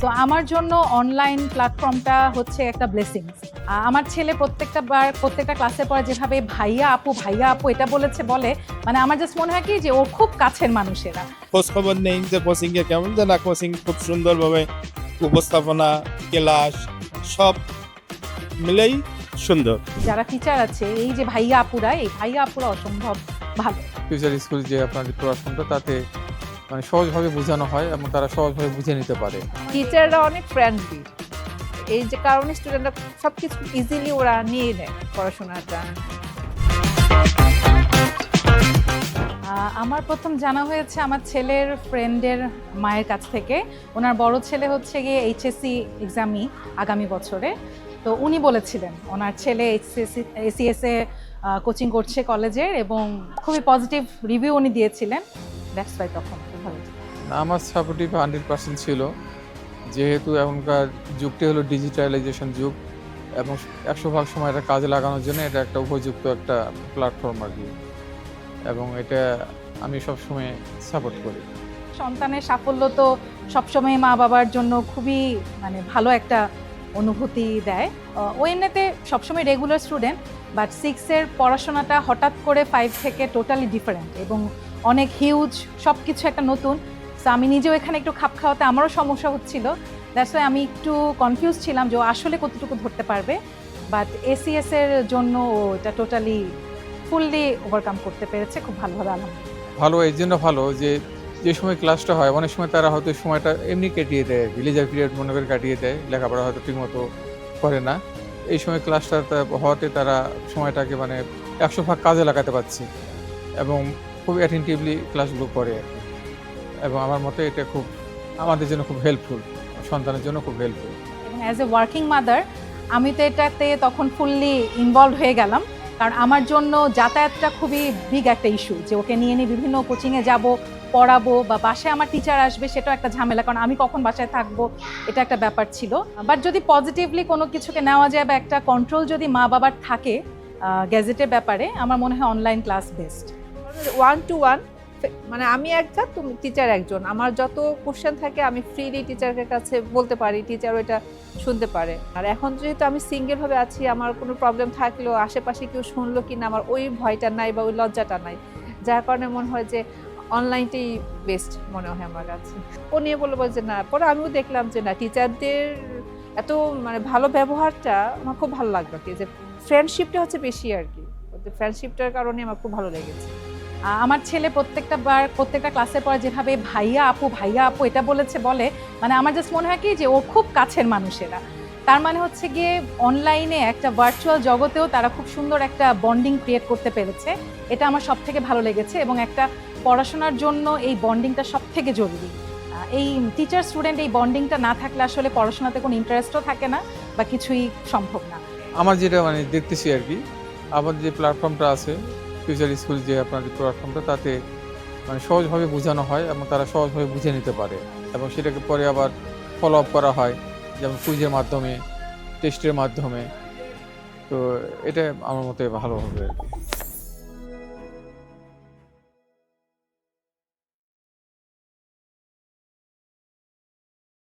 তো আমার জন্য অনলাইন প্ল্যাটফর্মটা হচ্ছে একটা ব্লেসিং আমার ছেলে প্রত্যেকটা বার প্রত্যেকটা ক্লাসে পড়ে যেভাবে ভাইয়া আপু ভাইয়া আপু এটা বলেছে বলে মানে আমার জাস্ট মনে হয় কি যে ও খুব কাছের মানুষেরা। খোঁজ খবর নেই যে কোচিং এ কেমন যে না কোচিং খুব সুন্দরভাবে উপস্থাপনা ক্লাস সব মিলেই সুন্দর। যারা টিচার আছে এই যে ভাইয়া আপুরা এই ভাইয়া আপুরা অসম্ভব ভালো। ফিউচার স্কুল যে আপনার পড়াশোনাটা তাতে মানে সহজভাবে বোঝানো হয় এবং তারা সহজভাবে বুঝে নিতে পারে। টিচাররা অনেক ফ্রেন্ডলি এই যে কারণে স্টুডেন্টরা সব কিছু ইজিলি ওরা নিয়ে নেয় পড়াশোনাটা। আমার প্রথম জানা হয়েছে আমার ছেলের ফ্রেন্ডের মায়ের কাছ থেকে। ওনার বড় ছেলে হচ্ছে গিয়ে এইচএসসি এক্সামই আগামী বছরে। তো উনি বলেছিলেন ওনার ছেলে এইচএসসি এসিএস এ কোচিং করছে কলেজের এবং খুবই পজিটিভ রিভিউ উনি দিয়েছিলেন। দ্যাটস ওয়াই তখন আমার সাপোর্টিভ হান্ড্রেড পার্সেন্ট ছিল। যেহেতু এখনকার যুগটি হলো ডিজিটালাইজেশন যুগ এবং একশো ভাগ সময় এটা কাজে লাগানোর জন্য এটা একটা উপযুক্ত একটা প্ল্যাটফর্ম আর কি। এবং এটা আমি সবসময় সাপোর্ট করি। সন্তানের সাফল্য তো সবসময় মা বাবার জন্য খুবই মানে ভালো একটা অনুভূতি দেয়। ও এমনিতে সবসময় রেগুলার স্টুডেন্ট বাট সিক্সের পড়াশোনাটা হঠাৎ করে ফাইভ থেকে টোটালি ডিফারেন্ট এবং অনেক হিউজ সব কিছু একটা নতুন। সো আমি নিজেও এখানে একটু খাপ খাওয়াতে আমারও সমস্যা হচ্ছিল। দ্যাটস ওয়াই আমি একটু কনফিউজ ছিলাম যে ও আসলে কতটুকু ধরতে পারবে। বাট এসিএস এর জন্য ও এটা টোটালি ফুললি ওভারকাম করতে পেরেছে খুব ভালোভাবে আলহামদুলিল্লাহ। ভালো, এই জন্য ভালো যে যে সময় ক্লাসটা হয়, অনেক সময় তারা হয়তো সময়টা এমনি কাটিয়ে দেয় ভিলেজার পিরিয়ড মনে করে কাটিয়ে দেয়, লেখাপড়া হয়তো ঠিকমতো করে না। এই সময় ক্লাসটা হওয়াতে তারা সময়টাকে মানে একশো ভাগ কাজে লাগাতে পারছি এবং খুব অ্যাটেন্টিভলি ক্লাসগুলো করে এবং আমার মতে এটা খুব আমাদের জন্য খুব হেল্পফুল সন্তানের জন্য খুব helpful as a working mother আমি তো এটাতে তখন ফুললি ইনভলভ হয়ে গেলাম। কারণ আমার জন্য যাতায়াতটা খুবই বিগ একটা ইস্যু যে ওকে নিয়ে নিয়ে বিভিন্ন কোচিংয়ে যাব পড়াবো বা বাসায় আমার টিচার আসবে, সেটাও একটা ঝামেলা। কারণ আমি কখন বাসায় থাকব, এটা একটা ব্যাপার ছিল। বাট যদি পজিটিভলি কোনো কিছুকে নেওয়া যায় বা একটা কন্ট্রোল যদি মা বাবার থাকে গ্যাজেটের ব্যাপারে, আমার মনে হয় online class best one two one মানে আমি একটা, তুমি টিচার একজন। আমার যত কোশ্চেন থাকে, আমি ফ্রিলি টিচারের কাছে বলতে পারি টিচার ওইটা শুনতে পারে। আর এখন যেহেতু আমি সিঙ্গেলভাবে আছি, আমার কোনো প্রবলেম থাকলেও, আশেপাশে কেউ শুনলো কি না আমার ওই ভয়টা নাই বা ওই লজ্জাটা নাই। যার কারণে মনে হয় যে অনলাইনটাই বেস্ট মনে হয় আমার কাছে। ও নিয়ে বলব যে, না। পরে আমিও দেখলাম যে, না টিচারদের এত মানে ভালো ব্যবহারটা আমার খুব ভালো লাগল কি। যে ফ্রেন্ডশিপটা হচ্ছে বেশি আর কি। ফ্রেন্ডশিপটার কারণে আমার খুব ভালো লেগেছে। আমার ছেলে প্রত্যেকটা বার, প্রত্যেকটা ক্লাসে পড়ে যেভাবে, ভাইয়া আপু ভাইয়া আপু, এটা বলেছে, বলে। মানে আমার জাস্ট মনে হয় কি যে, ও খুব কাছের মানুষেরা। তার মানে হচ্ছে গিয়ে অনলাইনে একটা ভার্চুয়াল জগতেও তারা খুব সুন্দর একটা বন্ডিং ক্রিয়েট করতে পেরেছে। এটা আমার সব থেকে ভালো লেগেছে এবং একটা পড়াশোনার জন্য এই বন্ডিংটা সব থেকে জরুরি এই টিচার স্টুডেন্ট এই বন্ডিংটা না থাকলে আসলে পড়াশোনাতে কোনো ইন্টারেস্টও থাকে না বা কিছুই সম্ভব না। আমার যেটা মানে দেখতেছি আর কি আমাদের যে প্ল্যাটফর্মটা আছে ফিউচার স্কুল যে আপনার যে প্ল্যাটফর্মটা তাতে মানে সহজভাবে বোঝানো হয় এবং তারা সহজভাবে বুঝে নিতে পারে এবং সেটাকে পরে আবার ফলো আপ করা হয়। যেমন কুইজের মাধ্যমে টেস্টের মাধ্যমে। তো এটা আমার মতে ভালো হবে আর কি।